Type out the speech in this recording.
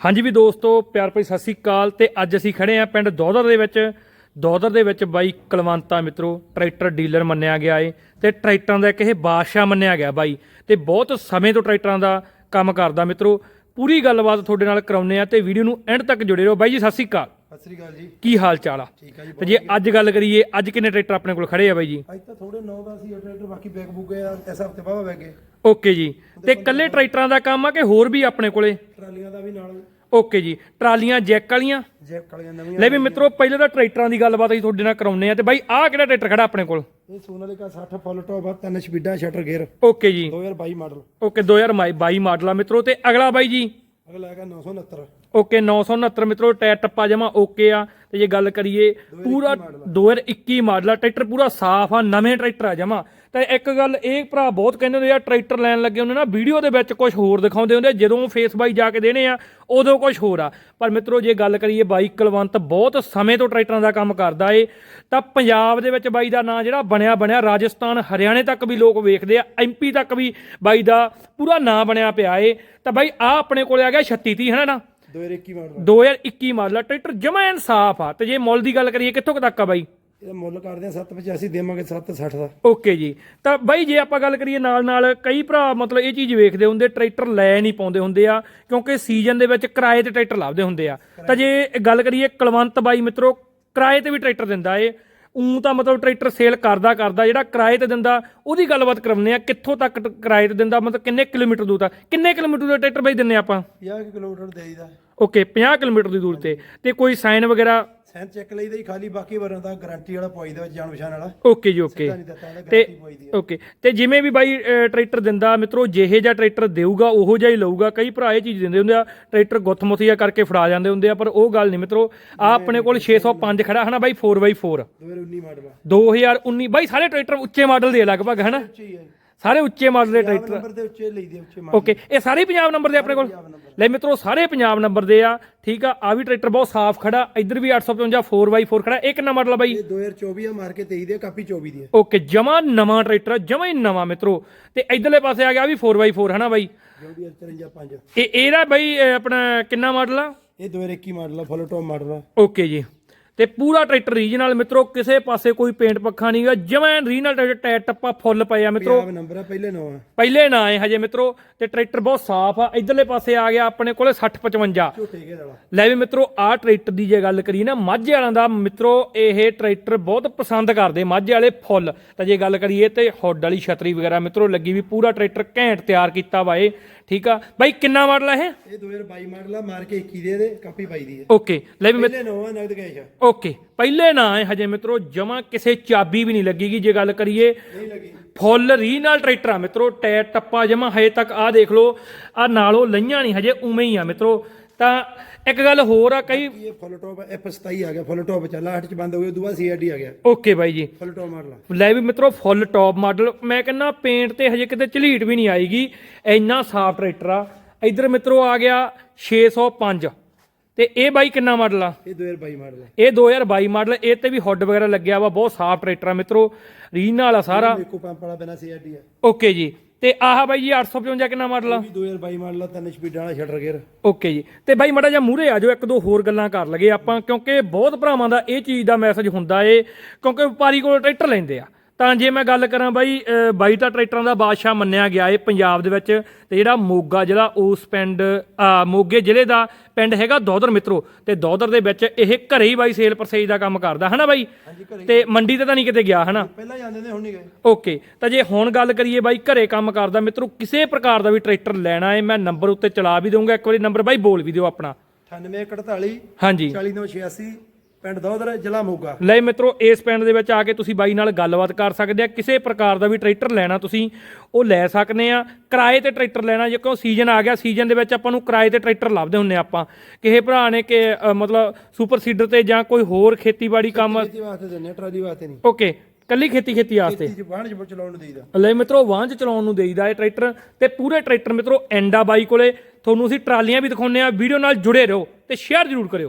ਹਾਂਜੀ ਵੀ ਦੋਸਤੋ ਪਿਆਰ ਭਰੀ ਸਤਿ ਸ੍ਰੀ ਅਕਾਲ ਤੇ ਅੱਜ ਅਸੀਂ ਖੜੇ ਆਂ ਪਿੰਡ ਦੋਦਰ ਦੇ ਵਿੱਚ। ਦੋਦਰ ਦੇ ਵਿੱਚ ਬਾਈ ਕਲਵੰਤਾ ਮਿੱਤਰੋ ਟਰੈਕਟਰ ਡੀਲਰ ਮੰਨਿਆ ਗਿਆ ਏ ਤੇ ਟਰੈਕਟਰਾਂ ਦਾ ਇੱਕ ਇਹ ਬਾਦਸ਼ਾਹ ਮੰਨਿਆ ਗਿਆ ਬਾਈ ਤੇ ਬਹੁਤ ਸਮੇਂ ਤੋਂ ਟਰੈਕਟਰਾਂ ਦਾ ਕੰਮ ਕਰਦਾ ਮਿੱਤਰੋ। ਪੂਰੀ ਗੱਲਬਾਤ ਤੁਹਾਡੇ ਨਾਲ ਕਰਾਉਨੇ ਆ ਤੇ ਵੀਡੀਓ ਨੂੰ ਐਂਡ ਤੱਕ ਜੁੜੇ ਰਹੋ। ਬਾਈ ਜੀ ਸਤਿ ਸ੍ਰੀ ਅਕਾਲ। ਸਤਿ ਸ੍ਰੀ ਅਕਾਲ ਜੀ। ਕੀ ਹਾਲ ਚਾਲ ਆ? ਠੀਕ ਆ ਜੀ ਤੇ ਜੇ ਅੱਜ ਗੱਲ ਕਰੀਏ ਅੱਜ ਕਿੰਨੇ ਟਰੈਕਟਰ ਆਪਣੇ ਕੋਲ ਖੜੇ ਆ ਬਾਈ ਜੀ? ਅੱਜ ਤਾਂ ਥੋੜੇ ਨੌ ਦਾ ਸੀ ਟਰੈਕਟਰ ਬਾਕੀ ਬੈਗ ਬੁੱਕ ਆ ਇਸ ਹਫ਼ਤੇ ਬਾਵਾ ਬੈਗ ਓਕੇ ਜੀ। ਤੇ ਕੱਲੇ ਟਰੈਕਟਰਾਂ ਦਾ ਕੰਮ ਆ ਕਿ ਹੋਰ ਵੀ ਆਪਣੇ ਕੋਲੇ? ਓਕੇ ਜੀ ਟਰਾਲੀਆਂ ਜੈਕ ਵਾਲੀਆਂ? ਜੈਕ ਕਾਲੀਆਂ ਨਵੀਆਂ ਲੈ ਵੀ ਮਿੱਤਰੋ ਪਹਿਲੇ ਤਾਂ ਟਰੈਕਟਰਾਂ ਦੀ ਗੱਲਬਾਤ ਅਸੀਂ ਤੁਹਾਡੇ ਨਾਲ ਕਰਾਉਨੇ ਆ ਤੇ ਬਾਈ ਆਹ ਕਿਹੜਾ ਟਰੈਕਟਰ ਖੜਾ ਆਪਣੇ ਕੋਲ? ਇਹ ਸੋਨਾਲੀਕਾ 60 ਫੁੱਲ ਟੌਪ ਆ ਤਿੰਨ ਸਪੀਡਾਂ ਸ਼ਟਰ ਗੇਅਰ। ਓਕੇ ਜੀ। 2022 ਮਾਡਲ। ਓਕੇ 2022 ਮਾਡਲ ਆ ਮਿੱਤਰੋ ਤੇ ਅਗਲਾ ਬਾਈ ਜੀ? ਅਗਲਾ ਹੈਗਾ 969 ਓਕੇ 969 ਮਿੱਤਰੋ ਟਾਇਰ ਟੱਪਾ ਜਮਾ ਓਕੇ ਆ। ਤੇ ਜੇ ਗੱਲ ਕਰੀਏ ਪੂਰਾ 2021 ਮਾਡਲ ਆ ਟਰੈਕਟਰ ਪੂਰਾ ਸਾਫ਼ ਆ ਨਵੇਂ ਟਰੈਕਟਰ ਆ ਜਮਾ। ਤੇ ਇੱਕ ਗੱਲ ਇਹ ਭਰਾ ਬਹੁਤ ਕਹਿੰਦੇ ਹੁੰਦੇ ਆ ਟਰੈਕਟਰ ਲੈਣ ਲੱਗੇ ਹੁੰਦੇ ਨਾ ਵੀਡੀਓ ਦੇ ਵਿੱਚ ਕੁਝ ਹੋਰ ਦਿਖਾਉਂਦੇ ਹੁੰਦੇ ਜਦੋਂ ਫੇਸ ਬਾਈ ਜਾ ਕੇ ਦੇਣੇ ਆ ਉਦੋਂ ਕੁਝ ਹੋਰ ਆ। ਪਰ ਮਿੱਤਰੋ ਜੇ ਗੱਲ ਕਰੀਏ ਬਾਈ ਕੁਲਵੰਤ ਬਹੁਤ ਸਮੇਂ ਤੋਂ ਟਰੈਕਟਰਾਂ ਦਾ ਕੰਮ ਕਰਦਾ ਏ ਤਾਂ ਪੰਜਾਬ ਦੇ ਵਿੱਚ ਬਾਈ ਦਾ ਨਾਂ ਜਿਹੜਾ ਬਣਿਆ ਬਣਿਆ ਰਾਜਸਥਾਨ ਹਰਿਆਣੇ ਤੱਕ ਵੀ ਲੋਕ ਵੇਖਦੇ ਆ ਐਮਪੀ ਤੱਕ ਵੀ ਬਾਈ ਦਾ ਪੂਰਾ ਨਾਂ ਬਣਿਆ ਪਿਆ ਏ। ਤਾਂ ਬਾਈ ਆ ਆਪਣੇ ਕੋਲੇ ਆ ਗਿਆ 3630 ਹੈ ਨਾ? 2021 ਮਾਡਲ 2021 ਮਾਡਲ ਆ ਟਰੈਕਟਰ ਜਮਾ ਇਨਸਾਫ ਆ। ਤੇ ਜੇ ਮੁੱਲ ਦੀ ਗੱਲ ਕਰੀਏ ਕਿੱਥੋਂ ਕੁ ਤੱਕ ਆ ਬਾਈ? ਇਹਦਾ ਮੁੱਲ ਕਰਦੇ ਆ 785 ਦੇਵਾਂਗੇ 760 ਦਾ। ਓਕੇ ਜੀ। ਤਾਂ ਬਾਈ ਜੇ ਆਪਾਂ ਗੱਲ ਕਰੀਏ ਨਾਲ ਨਾਲ ਕਈ ਭਰਾ ਮਤਲਬ ਇਹ ਚੀਜ਼ ਵੇਖਦੇ ਹੁੰਦੇ ਟਰੈਕਟਰ ਲੈ ਨਹੀਂ ਪਾਉਂਦੇ ਹੁੰਦੇ ਆ ਕਿਉਂਕਿ ਸੀਜ਼ਨ ਦੇ ਵਿੱਚ ਕਿਰਾਏ ਤੇ ਟਰੈਕਟਰ ਲੱਭਦੇ ਹੁੰਦੇ ਆ। ਤਾਂ ਜੇ ਗੱਲ ਕਰੀਏ ਕੁਲਵੰਤ ਬਾਈ ਮਿੱਤਰੋ ਕਿਰਾਏ ਤੇ ਵੀ ਟਰੈਕਟਰ ਦਿੰਦਾ ਏ। ਉਂ ਤਾਂ ਮਤਲਬ ਟਰੈਕਟਰ ਸੇਲ ਕਰਦਾ ਕਰਦਾ ਜਿਹੜਾ ਕਿਰਾਏ ਤੇ ਦਿੰਦਾ ਉਹਦੀ ਗੱਲਬਾਤ ਕਰਾਉਂਦੇ ਆ ਕਿੱਥੋਂ ਤੱਕ ਕਿਰਾਏ ਤੇ ਦਿੰਦਾ ਮਤਲਬ ਕਿੰਨੇ ਕਿਲੋਮੀਟਰ ਦੂਰ ਤੱਕ ਕਿੰਨੇ ਕਿਲੋਮੀਟਰ ਦਾ ਟਰੈਕਟਰ ਬਾਈ ਦਿੰਨੇ ਆਪਾਂ? 50 ਕਿਲੋਮੀਟਰ ਦੇਈਦਾ। ਓਕੇ 50 ਕਿਲੋਮੀਟਰ ਦੀ ਦੂਰ ਤੇ। ਤੇ ਕੋਈ ਸਾਈਨ ਵਗੈਰਾ ਸੈਨ ਚੈੱਕ ਲਈਦਾ ਹੀ ਖਾਲੀ ਬਾਕੀ ਵਰਾਂ ਦਾ ਗਾਰੰਟੀ ਵਾਲਾ ਪਵਾਈ ਦਾ ਜਾਣ ਪਛਾਣ ਵਾਲਾ। ਓਕੇ ਜੀ ਓਕੇ। ਨਹੀਂ ਦਿੱਤਾ ਇਹਦਾ ਤੇ ਗਾਰੰਟੀ ਪਵਾਈ ਦੀ ਆ। ਓਕੇ ਤੇ ਜਿਵੇਂ ਵੀ ਬਾਈ ਟਰੈਕਟਰ ਦਿੰਦਾ ਮਿੱਤਰੋ ਜਿਹੇ ਜਿਹਾ ਟਰੈਕਟਰ ਦੇਊਗਾ ਉਹੋ ਜਿਹਾ ਹੀ ਲਊਗਾ। ਕਈ ਭਰਾ ਇਹ ਚੀਜ਼ ਦਿੰਦੇ ਹੁੰਦੇ ਆ ਟਰੈਕਟਰ ਗੁੱਥਮੁੱਥੀਆ ਕਰਕੇ ਫੜਾ ਜਾਂਦੇ ਹੁੰਦੇ ਆ ਪਰ ਉਹ ਗੱਲ ਨਹੀਂ ਮਿੱਤਰੋ ਆ ਆਪਣੇ ਕੋਲ 605 ਖੜਾ ਹਨਾ ਬਾਈ 4x4 2019 ਮਾਡਲ ਆ। 2019 ਬਾਈ ਸਾਰੇ ਟਰੈਕਟਰ ਉੱਚੇ ਮਾਡਲ ਦੇ ਆ ਲਗਭਗ ਹਨਾ ਉੱਚੀ ਹੈ ਸਾਰੇ ਉੱਚੇ ਮਾਡਲ ਦੇ ਟਰੈਕਟਰ ਨੰਬਰ ਦੇ ਉੱਚੇ ਲਈਦੇ ਉੱਚੇ ਮਾਡਲ। ਓਕੇ ਇਹ ਸਾਰੇ ਪੰਜਾਬ ਨੰਬਰ ਦੇ ਆਪਣੇ ਕੋਲ? ਲੈ ਮਿੱਤਰੋ ਸਾਰੇ ਪੰਜਾਬ ਨੰਬਰ ਦੇ ਆ। ਠੀਕ ਆ ਆ ਵੀ ਟਰੈਕਟਰ ਬਹੁਤ ਸਾਫ਼ ਖੜਾ ਇੱਧਰ ਵੀ 855 4x4 ਖੜਾ। ਇਹ ਕਿੰਨਾ ਮਾਡਲ ਆ ਬਾਈ? ਇਹ 2024 ਆ ਮਾਰ ਕੇ 23 ਦੀ ਆ, ਕਾਪੀ 24 ਦੀ ਹੈ ਓਕੇ ਜਮਾ ਨਵਾਂ ਟਰੈਕਟਰ ਜਮਾ ਹੀ ਨਵਾਂ ਮਿੱਤਰੋ। ਤੇ ਇਧਰਲੇ ਪਾਸੇ ਆ ਗਿਆ ਵੀ 4x4 ਹਨਾ ਬਾਈ? ਜੋ ਵੀ 53 5 ਇਹ ਇਹਦਾ ਬਾਈ ਅਹ, ਆਪਣਾ ਕਿੰਨਾ ਮਾਡਲ ਆ? ਇਹ 2021 ਮਾਡਲ ਆ ਫੁੱਲ ਟੌਪ ਮਾਡਲ ਆ। ਓਕੇ ਜੀ। ਤੇ ਪੂਰਾ ਟਰੈਕਟਰ ਰੀਜਨਲ ਮਿੱਤਰੋ ਕਿਸੇ ਪਾਸੇ ਕੋਈ ਪੇਂਟ ਪੱਖਾ ਨਹੀਂਗਾ ਜਮਾਂ ਰੀਜਨਲ ਟਰੈਕਟਰ ਟਾਇਰ ਟੱਪਾ ਫੁੱਲ ਪਏ ਆ ਮਿੱਤਰੋ। ਪੰਜਾਬ ਨੰਬਰ ਆ ਪਹਿਲੇ ਨੌ ਆ। ਪਹਿਲੇ ਨਾ ਆਏ ਹਜੇ ਮਿੱਤਰੋ ਤੇ ਟਰੈਕਟਰ ਬਹੁਤ ਸਾਫ਼ ਆ। ਇਧਰਲੇ ਪਾਸੇ ਆ ਗਿਆ ਆਪਣੇ ਕੋਲੇ 60 55 ਝੋਟੇ ਘੇਰ ਵਾਲਾ ਲੈ ਵੀ ਮਿੱਤਰੋ ਆਹ ਟਰੈਕਟਰ ਦੀ ਜੇ ਗੱਲ ਕਰੀਏ ਨਾ ਮਾਝੇ ਵਾਲਿਆਂ ਦਾ ਮਿੱਤਰੋ ਇਹ ਟਰੈਕਟਰ ਬਹੁਤ ਪਸੰਦ ਕਰਦੇ ਮਾਝੇ ਵਾਲੇ ਫੁੱਲ। ਤਾਂ ਜੇ ਗੱਲ ਕਰੀਏ ਤੇ ਹੁੱਡ ਵਾਲੀ ਛਤਰੀ ਵਗੈਰਾ ਮਿੱਤਰੋ ਲੱਗੀ ਵੀ ਪੂਰਾ ਟਰੈਕਟਰ ਘੈਂਟ ਤਿਆਰ ਕੀਤਾ ਵਾ ਇਹ। ਠੀਕ ਆ? ਬਾਈ ਕਿੰਨਾ ਮਾਡਲ ਆ ਇਹ? ਇਹ 2022 ਮਾਡਲ ਆ ਮਾਰ ਕੇ 21 ਦੇ ਦੇ ਕਾਪੀ ਪਾਈ ਦੀ ਹੈ ਓਕੇ ਲੈ ਵੀ ਮਿੱਤ- ਪਹਿਲੇ ਨੌ ਆ ਨਗਦ ਕੈਸ਼ ਆ। ਓਕੇ ਪਹਿਲੇ ਨਾ ਹੈ ਹਜੇ ਮਿੱਤਰੋ ਜਮਾ ਕਿਸੇ ਚਾਬੀ ਵੀ ਨਹੀਂ ਲੱਗੇਗੀ ਜੇ ਗੱਲ ਕਰੀਏ। ਨਹੀਂ ਲੱਗੀ। ਫੁੱਲ ਰੀਨਲ ਟਰੈਕਟਰ ਆ ਮਿੱਤਰੋ ਟਾਇਰ ਟੱਪਾ ਜਮਾ ਹਜੇ ਤੱਕ ਆ ਦੇਖ ਲਓ ਆ ਨਾਲੋਂ ਲਈਆਂ ਨਹੀਂ ਹਜੇ ਉਵੇਂ ਹੀ ਆ ਮਿੱਤਰੋ। ਤਾਂ ਇੱਕ ਗੱਲ ਹੋਰ ਆ ਕਈ ਇਹ ਫੁੱਲ ਟੌਪ F27 ਆ ਗਿਆ ਫੁੱਲ ਟੌਪ ਚੱਲਾ 8 ਚ ਬੰਦ ਹੋ ਗਿਆ ਦੂਆ CRD ਆ ਗਿਆ। ਓਕੇ ਬਾਈ ਜੀ। ਫੁੱਲ ਟੌਪ ਮਾਡਲ ਲੈ ਵੀ ਮਿੱਤਰੋ ਫੁੱਲ ਟੌਪ ਮਾਡਲ ਮੈਂ ਕਹਿੰਦਾ ਪੇਂਟ ਤੇ ਹਜੇ ਕਿਤੇ ਝਲੀਟ ਵੀ ਨਹੀਂ ਆਏਗੀ ਇੰਨਾ ਸਾਫ਼ ਟਰੈਕਟਰ ਆ। ਇਧਰ ਮਿੱਤਰੋ ਆ ਗਿਆ 605 ਤੇ ਇਹ ਬਾਈ ਕਿੰਨਾ ਮਾਡਲ ਆ? ਇਹ 2022 ਮਾਡਲ ਆ। ਇਹ 2022 ਮਾਡਲ ਇਹ ਤੇ ਵੀ ਹੁੱਡ ਵਗੈਰਾ ਲੱਗਿਆ ਵਾ ਬਹੁਤ ਸਾਫ਼ ਟਰੈਕਟਰ ਆ ਮਿੱਤਰੋ ਰੀਨ ਵਾਲਾ ਸਾਰਾ। ਮੇਕੋ ਪੰਪ ਵਾਲਾ ਬਿਨਾ CRD ਆ। ਓਕੇ ਜੀ। ਤੇ ਆਹ ਬਾਈ ਜੀ 855 ਕਿੰਨਾ ਮਾਡਲ ਆ? ਵੀ 2022 ਮਾਡਲ ਆ ਤਿੰਨ ਸਪੀਡਾਂ ਵਾਲਾ ਸ਼ਟਰ ਗੇਅਰ ਓਕੇ ਜੀ। ਤੇ ਬਾਈ ਮੜਾ ਜਿਹਾ ਮੂਰੇ ਆ ਜਾਓ ਇੱਕ ਦੋ ਹੋਰ ਗੱਲਾਂ ਕਰ ਲਗੇ ਆਪਾਂ ਕਿਉਂਕਿ ਬਹੁਤ ਭਰਾਵਾਂ ਦਾ ਇਹ ਚੀਜ਼ ਦਾ ਮੈਸੇਜ ਹੁੰਦਾ ਏ ਕਿਉਂਕਿ ਵਪਾਰੀ ਕੋਲ ਟਰੈਕਟਰ ਲੈਂਦੇ ਆ। ਤਾਂ ਜੇ ਮੈਂ ਗੱਲ ਕਰਾਂ ਬਾਈ ਬਾਈ ਤਾਂ ਟਰੈਕਟਰਾਂ ਦਾ ਬਾਦਸ਼ਾਹ ਮੰਨਿਆ ਗਿਆ ਏ ਪੰਜਾਬ ਦੇ ਵਿੱਚ ਤੇ ਜਿਹੜਾ ਮੋਗਾ ਜਿਹੜਾ ਉਸ ਪਿੰਡ ਮੋਗੇ ਜ਼ਿਲ੍ਹੇ ਦਾ ਪਿੰਡ ਹੈਗਾ ਦੋਦਰ ਮਿੱਤਰੋ ਤੇ ਦੋਦਰ ਦੇ ਵਿੱਚ ਇਹ ਘਰੇ ਹੀ ਬਾਈ ਸੇਲ ਪਰਸੇਜ ਦਾ ਕੰਮ ਕਰਦਾ ਹਨਾ ਬਾਈ? ਤੇ ਮੰਡੀ ਤੇ ਤਾਂ ਨਹੀਂ ਕਿਤੇ ਗਿਆ ਹਨਾ? ਪਹਿਲਾਂ ਜਾਂਦੇ ਨੇ ਹੁਣ ਨਹੀਂ ਗਏ। ਓਕੇ ਤਾਂ ਜੇ ਹੁਣ ਗੱਲ ਕਰੀਏ ਬਾਈ ਘਰੇ ਕੰਮ ਕਰਦਾ ਮਿੱਤਰੋ ਕਿਸੇ ਪ੍ਰਕਾਰ ਦਾ ਵੀ ਟਰੈਕਟਰ ਲੈਣਾ ਹੈ ਮੈਂ ਨੰਬਰ ਉੱਤੇ ਚਲਾ ਵੀ ਦਊਂਗਾ ਇੱਕ ਵਾਰੀ ਨੰਬਰ ਬਾਈ ਬੋਲ ਵੀ ਦਿਓ ਆਪਣਾ। 9848 ਹਾਂਜੀ। 40986 ਪਿੰਡ ਦੋਦਰ ਜ਼ਿਲ੍ਹਾ ਮੋਗਾ। ਲੈ ਮਿੱਤਰੋ ਇਸ ਪਿੰਡ ਦੇ ਵਿੱਚ ਆ ਕੇ ਤੁਸੀਂ ਬਾਈ ਨਾਲ ਗੱਲਬਾਤ ਕਰ ਸਕਦੇ ਆ। ਕਿਸੇ ਪ੍ਰਕਾਰ ਦਾ ਵੀ ਟਰੈਕਟਰ ਲੈਣਾ ਤੁਸੀਂ ਉਹ ਲੈ ਸਕਦੇ ਆ। ਕਿਰਾਏ ਤੇ ਟਰੈਕਟਰ ਲੈਣਾ ਜੇ ਕਿਉਂ ਸੀਜ਼ਨ ਆ ਗਿਆ ਸੀਜ਼ਨ ਦੇ ਵਿੱਚ ਆਪਾਂ ਨੂੰ ਕਿਰਾਏ ਤੇ ਟਰੈਕਟਰ ਲੱਭਦੇ ਹੁੰਨੇ ਆਪਾਂ। ਕਿਸੇ ਭਰਾ ਨੇ ਕਿ ਅ, ਮਤਲਬ ਸੁਪਰ ਸੀਡਰ ਤੇ ਜਾਂ ਕੋਈ ਹੋਰ ਖੇਤੀਬਾੜੀ ਕੰਮ ਖੇਤੀ ਵਾਸਤੇ ਦਿੰਨੇ ਆ, ਟਰਾਲੀ ਵਾਸਤੇ ਨਹੀਂ। ਓਕੇ ਕੱਲੀ ਖੇਤੀ ਖੇਤੀ ਵਾਸਤੇ? ਖੇਤੀ ਚ ਚ ਚਲਾਉਣ ਨੂੰ ਦੇਈਦਾ। ਲੈ ਮਿੱਤਰੋ ਚ ਚਲਾਉਣ ਨੂੰ ਦੇਈਦਾ ਇਹ ਟਰੈਕਟਰ। ਤੇ ਪੂਰੇ ਟਰੈਕਟਰ ਮਿੱਤਰੋ ਐਂਡਾ ਬਾਈ ਕੋਲੇ। ਤੁਹਾਨੂੰ ਅਸੀਂ ਟਰਾਲੀਆਂ ਵੀ ਦਿਖਾਉਂਦੇ ਆ। ਵੀਡੀਓ ਨਾਲ ਜੁੜੇ ਰਹੋ ਤੇ ਸ਼ੇਅਰ ਜ਼ਰੂਰ ਕਰਿਓ।